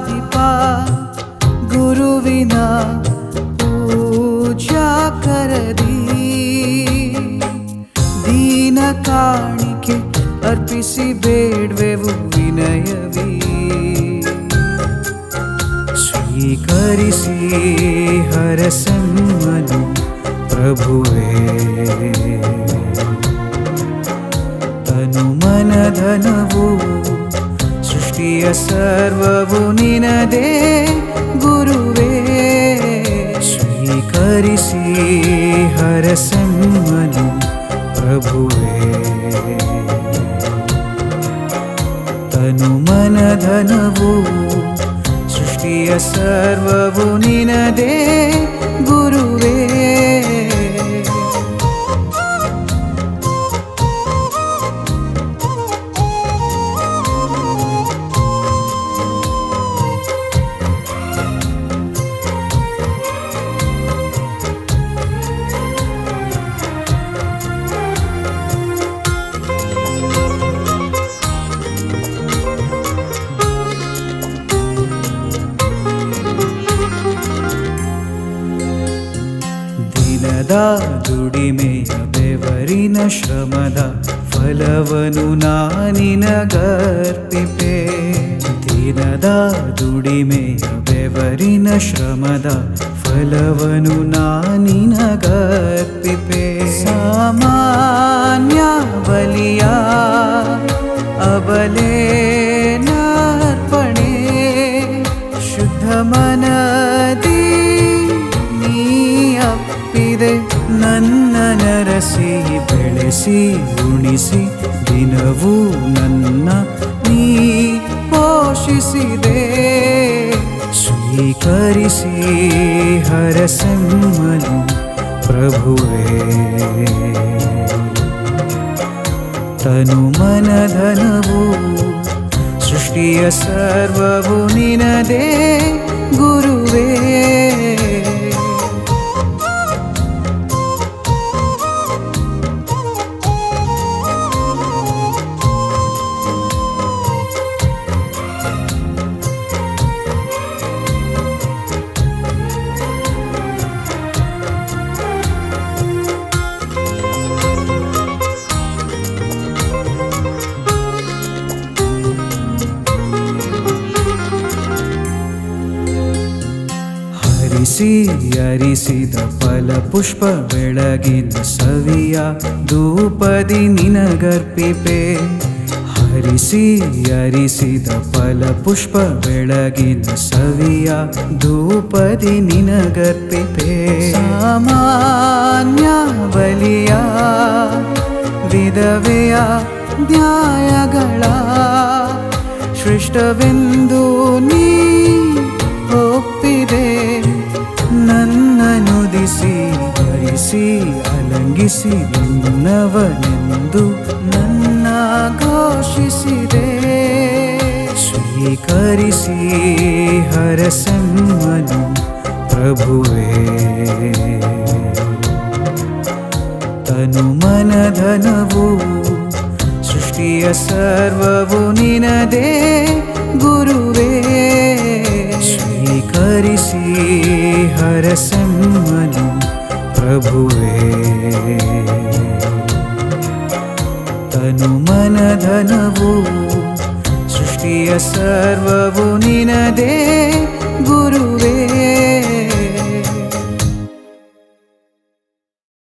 ಪೀಠಾಧಿಪ ಗುರುವಿನ ಪೂಜಾ ಕರದಿ ದೀನ ಕಾಣಿಕೆ ಅರ್ಪಿಸಿ ಬೇಡ್ವೆವು ವಿನಯವೀ. ಸ್ವೀಕರಿಸಿ ಹರಸಮ್ಮನು ಪ್ರಭುವೇ. ಅನುಮನಧನವು ಸೃಷ್ಟಿಯ ಸರ್ವವು ನಿನದೇ ಗುರುವೇ ಸ್ವೀಕರಿಸಿ ಹರಸಮ್ಮನು ಪ್ರಭುವೇ ತನು ಮನಧನವು ಸೃಷ್ಟಿಯ ಸರ್ವವು ನಿನದೇ ಗುರುವೇ ದುಡಿಮೆಯ ಬೆವರಿನ ಶ್ರಮದ ಫಲವನು ನಾನಿನಗರ್ಪಿಪೆ ದಿನದ ದುಡಿಮೆಯ ಬೆವರಿನ ಶ್ರಮದ ಫಲವನು ನಾನಿನಗರ್ಪಿಪೆ ಬೆಳೆಸಿ, ಉಣಿಸಿ, ದಿನವೂ ನನ್ನ ನೀ ಪೋಷಿಸಿದೆ. ಸ್ವೀಕರಿಸಿ ಹರಸಮ್ಮನು ಪ್ರಭುವೇ. ತನು ಮನಧನವು ಸೃಷ್ಟಿಯ ಸರ್ವವು ನಿನದೇ, ಗುರುವೇ. ಹರಿಸಿ ಅರಿಸಿದ ಫಲ ಪುಷ್ಪ ಬೆಳಗಿನ ಸವಿಯ ಧೂಪದಿ ನಿನಗರ್ಪಿಪೆ. ಹರಿಸಿ, ಅರಿಸಿದ ಫಲ ಪುಷ್ಪ ಬೆಳಗಿನ ಸವಿಯ ಧೂಪದಿ ನಿನಗರ್ಪಿಪೆ. ಸಾಮಾನ್ಯ ಬಲಿಯ, ವಿಧವೆಯ ನ್ಯಾಯಗಳ, ಶ್ರೇಷ್ಠವೆಂದು ನೀ ಭರಿಸಿ ಅಲಂಗಿಸಿ ನಿನ್ನವನೆಂದು ನನ್ನ ಘೋಷಿಸಿದೆ. ಸ್ವೀಕರಿಸಿ ಹರಸಮ್ಮನು ಪ್ರಭುವೇ. ತನು ಮನಧನವು ಸೃಷ್ಟಿಯ ಸರ್ವವು ನಿನದೇ ಗುರುವೇ. ಸ್ವೀಕರಿಸಿ ಹರಸಮ್ಮನು ಪ್ರಭುವೇ ತನು ಮನಧನವು ಸೃಷ್ಟಿಯ ಸರ್ವವು ನಿನದೇ ಗುರುವೇ